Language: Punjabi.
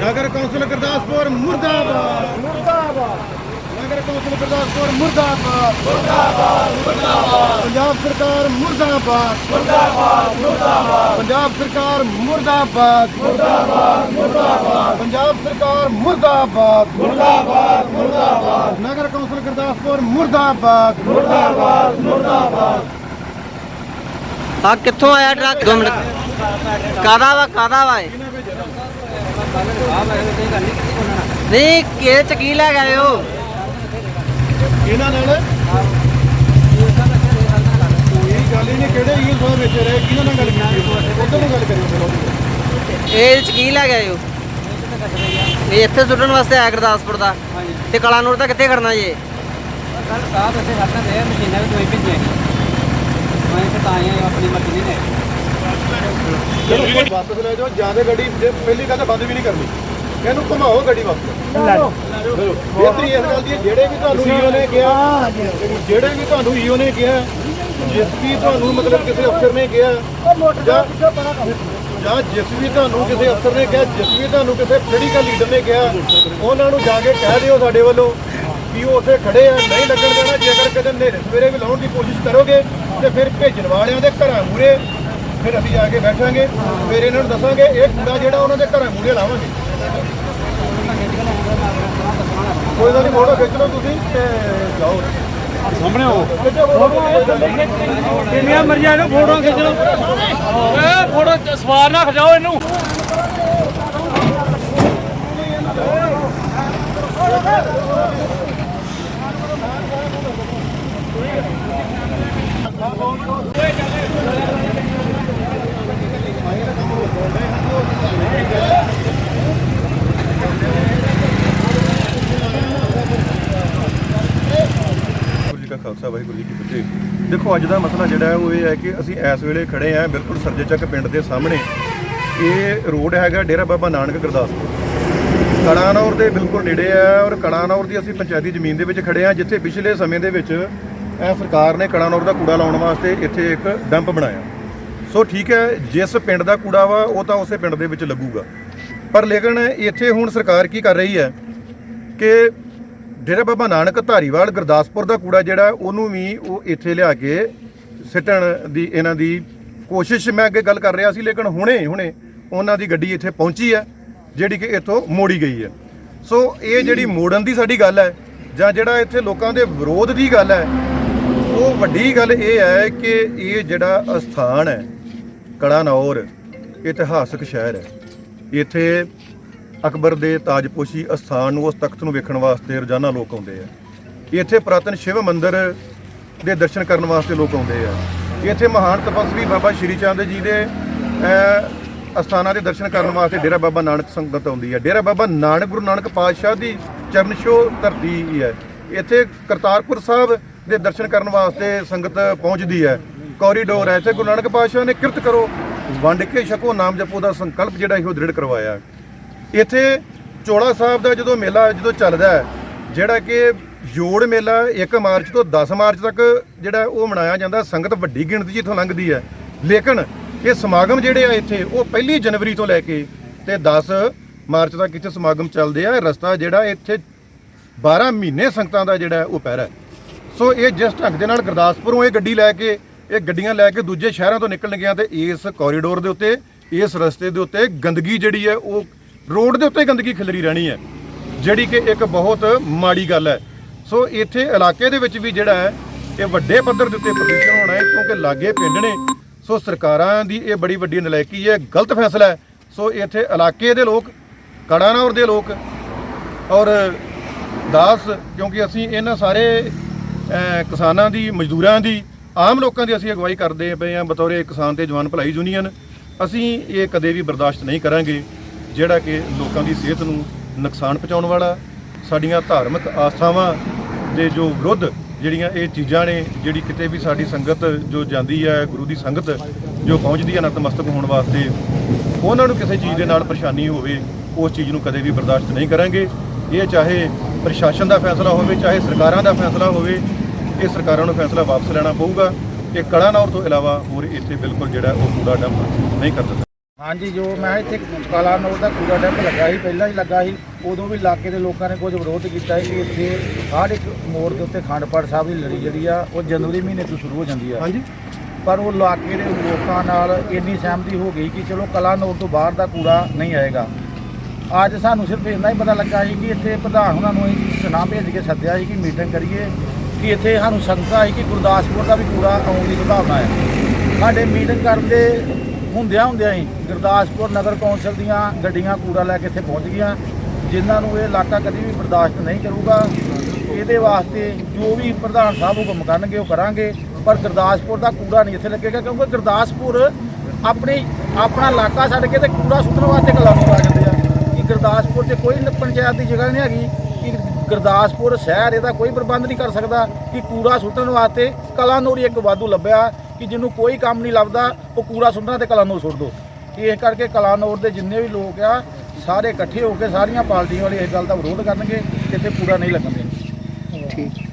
ਨਗਰ ਕੌਂਸਲ ਗੁਰਦਾਸਪੁਰ ਮੁਰਦਾਬਾਦ। ਮੁਰਦਾਬਾਦ ਨਗਰ ਕੌਂਸਲ ਗੁਰਦਾਸਪੁਰ ਮੁਰਦਾਬਾਦ। ਮੁਰਦਾਬਾਦ ਮੁਰਦਾਬਾਦ ਪੰਜਾਬ ਸਰਕਾਰ ਮੁਰਦਾਬਾਦ। ਮੁਰਦਾਬਾਦ ਮੁਰਦਾਬਾਦ ਪੰਜਾਬ ਸਰਕਾਰ ਮੁਰਦਾਬਾਦ। ਮੁਰਦਾਬਾਦ ਮੁਰਦਾਬਾਦ ਪੰਜਾਬ ਸਰਕਾਰ ਮੁਰਦਾਬਾਦ। ਮੁਰਦਾਬਾਦ ਮੁਰਦਾਬਾਦ ਨਗਰ ਕੌਂਸਲ ਗੁਰਦਾਸਪੁਰ ਮੁਰਦਾਬਾਦ। ਮੁਰਦਾਬਾਦ ਮੁਰਦਾਬਾਦ ਆ ਕਿੱਥੋਂ ਆਇਆ ਟਰੱਕ? ਦੋ ਕਾਦਾ ਵਾ ਕਾਦਾ ਵਾ ਇਹ? ਨਹੀਂ ਕਿਹ ਚ ਕੀ ਲੈ ਗਏ ਹੋ? ਇਹਨਾਂ ਨਾਲ? ਕੋਈ ਗੱਲ ਹੀ ਨਹੀਂ ਕਿਹੜੇ ਈਲ ਸਾਹਿਬ ਵਿੱਚ ਰਹੇ? ਕਿਹਨਾਂ ਨਾਲ ਗੱਲ ਕੀਤੀ? ਉਧਰ ਨੂੰ ਗੱਲ ਕਰਿਓ ਚਲੋ ਇਹ ਚ ਕੀ ਲੈ ਗਏ ਹੋ? ਇਹ ਇੱਥੇ ਸੁੱਟਣ ਵਾਸਤੇ ਆਇਆ ਗੁਰਦਾਸਪੁਰ ਦਾ। ਤੇ ਕਲਾਨੂਰ ਦਾ ਕਿੱਥੇ ਖੜਨਾ ਜੇ? ਕੱਲ ਸਾਹ ਉੱਥੇ ਖੜਨਾ ਤੇ ਮਸ਼ੀਨਾਂ ਵੀ ਦੋਈ ਭੇਜੀਆਂ ਮੈਂ ਇੱਥੇ ਤਾਂ ਆਇਆ ਆਪਣੀ ਮਰਜ਼ੀ ਨੇ ਚਲੋ ਵਾਪਸ ਲੈ ਜਾਓ ਜ਼ਿਆਦਾ ਗੱਡੀ ਜੇ ਪਹਿਲੀ ਗੱਲ ਤਾਂ ਬੰਦ ਵੀ ਨਹੀਂ ਕਰਨੀ। ਇਹਨੂੰ ਘੁਮਾਓ ਗੱਡੀ ਵਾਪਸ। ਬੇਹਤਰੀ ਇਸ ਗੱਲ ਦੀ ਹੈ, ਜਿਹੜੇ ਵੀ ਤੁਹਾਨੂੰ ਈਓ ਨੇ ਕਿਹਾ ਜਿਹੜੇ ਵੀ ਤੁਹਾਨੂੰ ਈਓ ਨੇ ਕਿਹਾ ਜਿਸ ਵੀ ਤੁਹਾਨੂੰ ਮਤਲਬ ਕਿਸੇ ਅਫਸਰ ਨੇ ਕਿਹਾ ਜਾਂ ਜਾਂ ਜਿਸ ਵੀ ਤੁਹਾਨੂੰ ਕਿਸੇ ਅਫਸਰ ਨੇ ਕਿਹਾ ਜਿਸ ਵੀ ਤੁਹਾਨੂੰ ਕਿਸੇ ਪੋਲੀਟੀਕਲ ਲੀਡਰ ਨੇ ਕਿਹਾ ਉਹਨਾਂ ਨੂੰ ਜਾ ਕੇ ਕਹਿ ਦਿਓ ਸਾਡੇ ਵੱਲੋਂ ਕਿ ਉਹ ਉੱਥੇ ਖੜੇ ਆ ਨਹੀਂ ਲੱਗਣ ਦੇਣਾ ਜੇਕਰ ਕਦੇ ਹਨੇਰੇ ਸਵੇਰੇ ਵੀ ਲਾਉਣ ਦੀ ਕੋਸ਼ਿਸ਼ ਕਰੋਗੇ ਤੇ ਫਿਰ ਭੇਜਣ ਵਾਲਿਆਂ ਦੇ ਘਰਾਂ ਮੂਰੇ ਫਿਰ ਅਸੀਂ ਜਾ ਕੇ ਬੈਠਾਂਗੇ ਫਿਰ ਇਹਨਾਂ ਨੂੰ ਦੱਸਾਂਗੇ ਇਹ ਕੂੜਾ ਜਿਹੜਾ ਉਹਨਾਂ ਦੇ ਘਰਾਂ ਮੂਰੇ ਲਾਵਾਂਗੇ। ਕੋਈ ਗੱਲ ਨਹੀਂ ਫੋਟੋ ਖਿੱਚ ਲਓ ਤੁਸੀਂ ਤੇ ਜਾਓ। ਸਾਹਮਣੇ ਹੋ ਕਿੰਨੀਆਂ ਮਰਜ਼ੀਆਂ ਨੂੰ ਫੋਟੋ ਖਿੱਚ ਲਓ। ਏ ਫੋਟੋ ਸਵਾਰ ਨਾ ਖਜਾਓ ਇਹਨੂੰ। ਖਾਲਸਾ ਵਾਹਿਗੁਰੂ ਜੀ ਕੀ ਫਤਿਹ। ਦੇਖੋ, ਅੱਜ ਦਾ ਮਸਲਾ ਜਿਹੜਾ ਉਹ ਇਹ ਹੈ ਕਿ ਅਸੀਂ ਇਸ ਵੇਲੇ ਖੜੇ ਆਂ ਬਿਲਕੁਲ ਸਰਜੇ ਚੱਕ ਪਿੰਡ ਦੇ ਸਾਹਮਣੇ। ਇਹ ਰੋਡ ਹੈਗਾ ਡੇਰਾ ਬਾਬਾ ਨਾਨਕ ਗੁਰਦਾਸਪੁਰ। ਕੜਾਨੌਰ ਦੇ ਬਿਲਕੁਲ ਨੇੜੇ ਆ ਔਰ ਕੜਾਨੌਰ ਦੀ ਅਸੀਂ ਪੰਚਾਇਤੀ ਜ਼ਮੀਨ ਦੇ ਵਿੱਚ ਖੜੇ ਆਂ ਜਿੱਥੇ ਪਿਛਲੇ ਸਮੇਂ ਦੇ ਵਿੱਚ ਇਹ ਸਰਕਾਰ ਨੇ ਕੜਾਨੌਰ ਦਾ ਕੂੜਾ ਲਾਉਣ ਵਾਸਤੇ ਇੱਥੇ ਇੱਕ ਡੰਪ ਬਣਾਇਆ। ਸੋ ਠੀਕ ਹੈ, ਜਿਸ ਪਿੰਡ ਦਾ ਕੂੜਾ ਵਾ, ਉਹ ਤਾਂ ਉਸੇ ਪਿੰਡ ਦੇ ਵਿੱਚ ਲੱਗੂਗਾ। ਪਰ ਲੇਕਿਨ ਇੱਥੇ ਹੁਣ ਸਰਕਾਰ ਕੀ ਕਰ ਰਹੀ ਹੈ ਕਿ ਡੇਰਾ ਬਾਬਾ ਨਾਨਕ ਧਾਰੀਵਾਲ ਗੁਰਦਾਸਪੁਰ ਦਾ ਕੂੜਾ ਜਿਹੜਾ, ਉਹਨੂੰ ਵੀ ਉਹ ਇੱਥੇ ਲਿਆ ਕੇ ਸਿੱਟਣ ਦੀ, ਇਹਨਾਂ ਦੀ ਕੋਸ਼ਿਸ਼ ਮੈਂ ਅੱਗੇ ਗੱਲ ਕਰ ਰਿਹਾ ਸੀ, ਲੇਕਿਨ ਹੁਣੇ ਹੁਣੇ ਉਹਨਾਂ ਦੀ ਗੱਡੀ ਇੱਥੇ ਪਹੁੰਚੀ ਹੈ, ਜਿਹੜੀ ਕਿ ਇੱਥੋਂ ਮੋੜੀ ਗਈ ਹੈ। ਸੋ ਇਹ ਜਿਹੜੀ ਮੋੜਨ ਦੀ ਸਾਡੀ ਗੱਲ ਹੈ, ਜਾਂ ਜਿਹੜਾ ਇੱਥੇ ਲੋਕਾਂ ਦੇ ਵਿਰੋਧ ਦੀ ਗੱਲ ਹੈ, ਉਹ ਵੱਡੀ ਗੱਲ ਇਹ ਹੈ ਕਿ ਇਹ ਜਿਹੜਾ ਅਸਥਾਨ ਹੈ ਕੜਾਨੌਰ ਇਤਿਹਾਸਕ ਸ਼ਹਿਰ ਹੈ। ਇੱਥੇ ਅਕਬਰ ਦੇ ਤਾਜਪੋਸ਼ੀ ਅਸਥਾਨ ਨੂੰ ਉਸ ਤਖਤ ਨੂੰ ਵੇਖਣ ਵਾਸਤੇ ਰੋਜ਼ਾਨਾ ਲੋਕ ਆਉਂਦੇ ਆ। ਇੱਥੇ ਪ੍ਰਾਤਨ ਸ਼ਿਵ ਮੰਦਿਰ ਦੇ ਦਰਸ਼ਨ ਕਰਨ ਵਾਸਤੇ ਲੋਕ ਆਉਂਦੇ ਆ। ਇੱਥੇ ਮਹਾਨ ਤਪਸਵੀ ਬਾਬਾ ਸ਼੍ਰੀ ਚੰਦ ਜੀ ਦੇ ਅਸਥਾਨਾਂ ਦੇ ਦਰਸ਼ਨ ਕਰਨ ਵਾਸਤੇ ਡੇਰਾ ਬਾਬਾ ਨਾਨਕ ਸੰਗਤ ਆਉਂਦੀ ਹੈ ਡੇਰਾ ਬਾਬਾ ਨਾਨਕ, ਗੁਰੂ ਨਾਨਕ ਪਾਤਸ਼ਾਹ ਦੀ ਚਰਨ ਛੋਹ ਧਰਤੀ ਹੈ ਇੱਥੇ ਕਰਤਾਰਪੁਰ ਸਾਹਿਬ ਦੇ ਦਰਸ਼ਨ ਕਰਨ ਵਾਸਤੇ ਸੰਗਤ ਪਹੁੰਚਦੀ ਹੈ ਕੋਰੀਡੋਰ ਹੈ ਇੱਥੇ ਗੁਰੂ ਨਾਨਕ ਪਾਤਸ਼ਾਹ ਨੇ ਕਿਰਤ ਕਰੋ। ਵੰਡ ਕੇ ਛਕੋ ਨਾਮ ਜਪੋ ਦਾ ਸੰਕਲਪ ਜਿਹੜਾ ਇਹੋ ਦ੍ਰਿੜ ਕਰਵਾਇਆ। ਇੱਥੇ ਚੋਲਾ ਸਾਹਿਬ ਦਾ ਜਦੋਂ ਮੇਲਾ ਜਦੋਂ ਚੱਲਦਾ ਹੈ, ਜਿਹੜਾ ਕਿ ਜੋੜ ਮੇਲਾ 1 ਮਾਰਚ ਤੋਂ 10 ਮਾਰਚ ਤੱਕ ਜਿਹੜਾ ਉਹ ਮਨਾਇਆ ਜਾਂਦਾ, ਸੰਗਤ ਵੱਡੀ ਗਿਣਤੀ 'ਚ ਇੱਥੋਂ ਲੰਘਦੀ ਹੈ। ਲੇਕਿਨ ਇਹ ਸਮਾਗਮ ਜਿਹੜੇ ਆ ਇੱਥੇ, ਉਹ ਪਹਿਲੀ ਜਨਵਰੀ ਤੋਂ ਲੈ ਕੇ ਤੇ 10 ਮਾਰਚ ਤੱਕ ਇੱਥੇ ਸਮਾਗਮ ਚੱਲਦੇ ਆ। ਰਸਤਾ ਜਿਹੜਾ ਇੱਥੇ 12 ਮਹੀਨੇ ਸੰਗਤਾਂ ਦਾ ਜਿਹੜਾ ਉਹ ਪਹਿਰਾ ਹੈ। ਸੋ ਇਹ ਜਿਸ ਢੰਗ ਦੇ ਨਾਲ ਗੁਰਦਾਸਪੁਰੋਂ ਇਹ ਗੱਡੀ ਲੈ ਕੇ, ਇਹ ਗੱਡੀਆਂ ਲੈ ਕੇ ਦੂਜੇ ਸ਼ਹਿਰਾਂ ਤੋਂ ਨਿਕਲਣਗੀਆਂ ਤੇ ਇਸ ਕੋਰੀਡੋਰ ਦੇ ਉੱਤੇ, ਇਸ ਰਸਤੇ ਦੇ ਉੱਤੇ ਗੰਦਗੀ ਜਿਹੜੀ ਹੈ ਉਹ ਰੋਡ ਦੇ ਉੱਤੇ ਗੰਦਗੀ ਖਿਲਰੀ ਰਹਿਣੀ ਹੈ, ਜਿਹੜੀ ਕਿ ਇੱਕ ਬਹੁਤ ਮਾੜੀ ਗੱਲ ਹੈ। ਸੋ ਇੱਥੇ ਇਲਾਕੇ ਦੇ ਵਿੱਚ ਵੀ ਜਿਹੜਾ ਹੈ, ਇਹ ਵੱਡੇ ਪੱਧਰ ਦੇ ਉੱਤੇ ਪ੍ਰਦੂਸ਼ਣ ਹੋਣਾ ਹੈ, ਕਿਉਂਕਿ ਲਾਗੇ ਪਿੰਡ ਨੇ। ਸੋ ਸਰਕਾਰਾਂ ਦੀ ਇਹ ਬੜੀ ਵੱਡੀ ਨਲਾਇਕੀ ਹੈ, ਗਲਤ ਫੈਸਲਾ ਹੈ। ਸੋ ਇੱਥੇ ਇਲਾਕੇ ਦੇ ਲੋਕ ਕੜਾਨੌਰ ਦੇ ਲੋਕ ਔਰ ਦਾਸ, ਕਿਉਂਕਿ ਅਸੀਂ ਇਹਨਾਂ ਸਾਰੇ ਕਿਸਾਨਾਂ ਦੀ, ਮਜ਼ਦੂਰਾਂ ਦੀ, ਆਮ ਲੋਕਾਂ ਦੀ ਅਸੀਂ ਅਗਵਾਈ ਕਰਦੇ ਪਏ ਹਾਂ। ਬਤੌਰੇ ਕਿਸਾਨ ਤੇ ਜਵਾਨ ਭਲਾਈ ਯੂਨੀਅਨ, ਅਸੀਂ ਇਹ ਕਦੇ ਵੀ ਬਰਦਾਸ਼ਤ ਨਹੀਂ ਕਰਾਂਗੇ। ਜਿਹੜਾ ਕਿ ਲੋਕਾਂ ਦੀ ਸਿਹਤ ਨੂੰ ਨੁਕਸਾਨ ਪਹੁੰਚਾਉਣ ਵਾਲਾ, ਸਾਡੀਆਂ ਧਾਰਮਿਕ ਆਸਥਾਵਾਂ ਦੇ ਜੋ ਵਿਰੁੱਧ ਜਿਹੜੀਆਂ ਇਹ ਚੀਜ਼ਾਂ ਨੇ, ਜਿਹੜੀ ਕਿਤੇ ਵੀ ਸਾਡੀ ਸੰਗਤ ਜੋ ਜਾਂਦੀ ਹੈ, ਗੁਰੂ ਦੀ ਸੰਗਤ ਜੋ ਪਹੁੰਚਦੀ ਹੈ, ਨਤਮਸਤਕ ਹੋਣ ਵਾਸਤੇ, ਉਹਨਾਂ ਨੂੰ ਕਿਸੇ ਚੀਜ਼ ਦੇ ਨਾਲ ਪਰੇਸ਼ਾਨੀ ਹੋਵੇ, ਉਸ ਚੀਜ਼ ਨੂੰ ਕਦੇ ਵੀ ਬਰਦਾਸ਼ਤ ਨਹੀਂ ਕਰਾਂਗੇ। ਇਹ ਚਾਹੇ ਪ੍ਰਸ਼ਾਸਨ ਦਾ ਫੈਸਲਾ ਹੋਵੇ, ਚਾਹੇ ਸਰਕਾਰਾਂ ਦਾ ਫੈਸਲਾ ਹੋਵੇ, ਇਹ ਸਰਕਾਰਾਂ ਨੂੰ ਫੈਸਲਾ ਵਾਪਸ ਲੈਣਾ ਪਊਗਾ। ਇਹ ਕੜਾਨੌਰ ਤੋਂ ਇਲਾਵਾ ਹੋਰ ਇੱਥੇ ਬਿਲਕੁਲ ਜਿਹੜਾ ਉਹ ਕੂੜਾ ਡੰਪ ਨਹੀਂ ਕਰ ਦਿੱਤਾ ਹਾਂਜੀ ਜੋ ਮੈਂ ਇੱਥੇ ਕਾਲਾ ਨੋਟ ਦਾ ਕੂੜਾ ਡੈਮ ਲੱਗਾ ਸੀ ਪਹਿਲਾਂ ਹੀ ਲੱਗਾ ਸੀ ਉਦੋਂ ਵੀ ਇਲਾਕੇ ਦੇ ਲੋਕਾਂ ਨੇ ਕੁਝ ਵਿਰੋਧ ਕੀਤਾ ਸੀ ਕਿ ਇੱਥੇ ਹਰ ਇੱਕ ਮੋੜ ਦੇ ਉੱਤੇ ਖੰਡਪੜ ਸਾਹਿਬ ਦੀ ਲੜੀ ਜਿਹੜੀ ਆ ਉਹ ਜਨਵਰੀ ਮਹੀਨੇ ਤੋਂ ਸ਼ੁਰੂ ਹੋ ਜਾਂਦੀ ਆ। ਹਾਂਜੀ। ਪਰ ਉਹ ਇਲਾਕੇ ਦੇ ਲੋਕਾਂ ਨਾਲ ਇੰਨੀ ਸਹਿਮਤੀ ਹੋ ਗਈ ਕਿ ਚਲੋ ਕਲਾ ਨੋਟ ਤੋਂ ਬਾਹਰ ਦਾ ਕੂੜਾ ਨਹੀਂ ਆਏਗਾ। ਅੱਜ ਸਾਨੂੰ ਸਿਰਫ ਇੰਨਾ ਹੀ ਪਤਾ ਲੱਗਾ ਸੀ ਕਿ ਇੱਥੇ ਪ੍ਰਧਾਨ ਉਹਨਾਂ ਨੂੰ ਸੁਨਾਮ ਭੇਜ ਕੇ ਸੱਦਿਆ ਸੀ ਕਿ ਮੀਟਿੰਗ ਕਰੀਏ ਕਿ ਇੱਥੇ ਸਾਨੂੰ ਸੰਕਾ ਸੀ ਕਿ ਗੁਰਦਾਸਪੁਰ ਦਾ ਵੀ ਕੂੜਾ ਆਉਣ ਦੀ ਸੰਭਾਵਨਾ ਹੈ। ਸਾਡੇ ਮੀਟਿੰਗ ਕਰਨ ਦੇ ਹੁੰਦਿਆਂ ਹੁੰਦਿਆਂ ਹੀ ਗੁਰਦਾਸਪੁਰ ਨਗਰ ਕੌਂਸਲ ਦੀਆਂ ਗੱਡੀਆਂ ਕੂੜਾ ਲੈ ਕੇ ਇੱਥੇ ਪਹੁੰਚ ਗਈਆਂ। ਜਿਨ੍ਹਾਂ ਨੂੰ ਇਹ ਇਲਾਕਾ ਕਦੀ ਵੀ ਬਰਦਾਸ਼ਤ ਨਹੀਂ ਕਰੂਗਾ। ਇਹਦੇ ਵਾਸਤੇ ਜੋ ਵੀ ਪ੍ਰਧਾਨ ਸਾਹਿਬ ਹੁਕਮ ਕਰਨਗੇ ਉਹ ਕਰਾਂਗੇ। ਪਰ ਗੁਰਦਾਸਪੁਰ ਦਾ ਕੂੜਾ ਨਹੀਂ ਇੱਥੇ ਲੱਗੇਗਾ ਕਿਉਂਕਿ ਗੁਰਦਾਸਪੁਰ ਆਪਣੀ ਆਪਣਾ ਇਲਾਕਾ ਛੱਡ ਕੇ ਤੇ ਕੂੜਾ ਸੁੱਟਣ ਵਾਸਤੇ ਕਲਾਮੂ ਆ ਜਾਂਦੇ ਆ। ਕਿ ਗੁਰਦਾਸਪੁਰ 'ਚ ਕੋਈ ਪੰਚਾਇਤ ਦੀ ਜਗ੍ਹਾ ਨਹੀਂ ਹੈਗੀ। ਕਿ ਗੁਰਦਾਸਪੁਰ ਸ਼ਹਿਰ ਇਹਦਾ ਕੋਈ ਪ੍ਰਬੰਧ ਨਹੀਂ ਕਰ ਸਕਦਾ ਕਿ ਕੂੜਾ ਸੁੱਟਣ ਵਾਸਤੇ ਕਲਾਨੌਰ ਇੱਕ ਵਾਧੂ ਲੱਭਿਆ। ਕਿ ਜਿਹਨੂੰ ਕੋਈ ਕੰਮ ਨਹੀਂ ਲੱਭਦਾ, ਉਹ ਕੂੜਾ ਸੁੱਟਣਾ ਤੇ ਕਲਾਨੌਰ ਸੁੱਟ ਦੋ। ਇਸ ਕਰਕੇ ਕਲਾਨੌਰ ਦੇ ਜਿੰਨੇ ਵੀ ਲੋਕ ਆ, ਸਾਰੇ ਇਕੱਠੇ ਹੋ ਕੇ ਸਾਰੀਆਂ ਪਾਰਟੀਆਂ ਵਾਲੇ ਇਸ ਗੱਲ ਦਾ ਵਿਰੋਧ ਕਰਨਗੇ ਕਿ ਇੱਥੇ ਕੂੜਾ ਨਹੀਂ ਲੱਗਣਗੇ ਠੀਕ।